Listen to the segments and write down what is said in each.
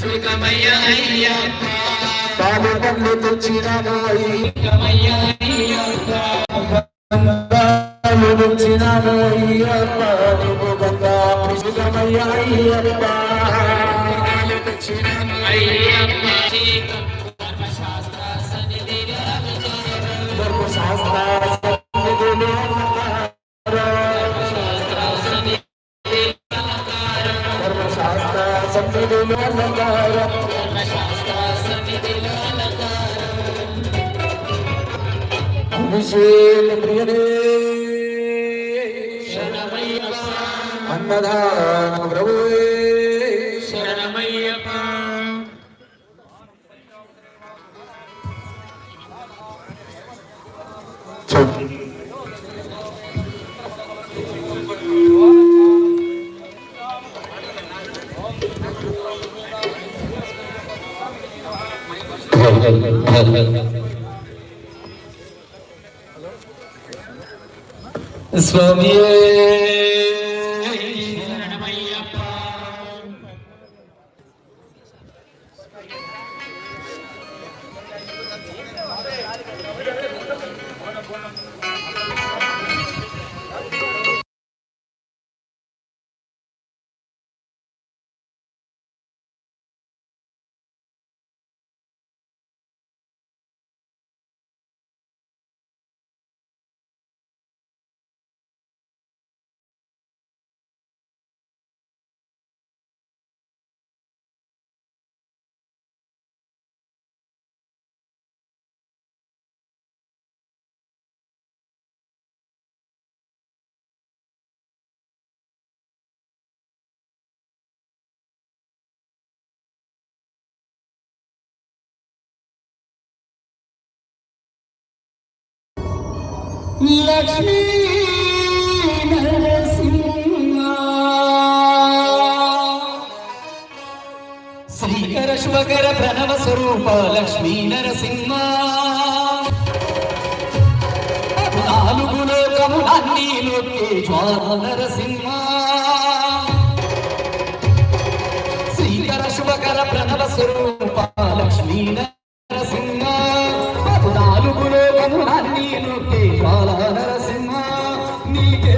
సుఖమయ్య అయ్యప్ప తాను కళ్ళు తెచ్చినాము సుఖమయ్య అయ్యప్ప అయ్యాను అయ్యప్ప గంగా అయ్యప్ప అయ్యప్ప సన్నిధిలో అలంకారం అభిషేక ప్రియనే అన్నదాన ప్రభువే சுவாமியே లక్ష్మీ శ్రీకర శుభకర ప్రణవ స్వరూప లక్ష్మీ నరసింహ. నాలుగు లోకము అన్ని లోకే జ్వాల నరసింహ. శ్రీకర శుభకర ప్రణవ స్వరూప లక్ష్మీ నరసింహ. లోకములన్నీ నొక్కే నరసింహ నీకే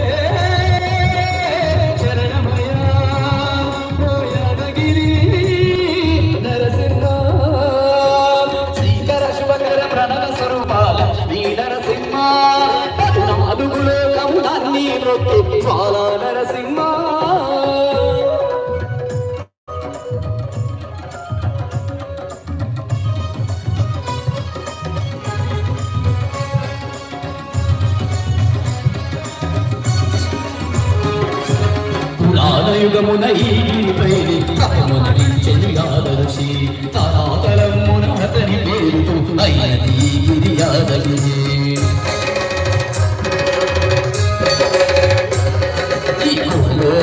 నరసింహ. శ్రీకర శుభకర ప్రణవ నరసింహ పురాణయుగమున ఈ గిరిపైని తరాతలమున అతని పేరుతో అయినది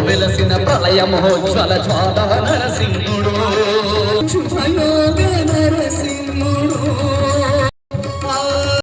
వెలసిన జ్వాల నరసింహ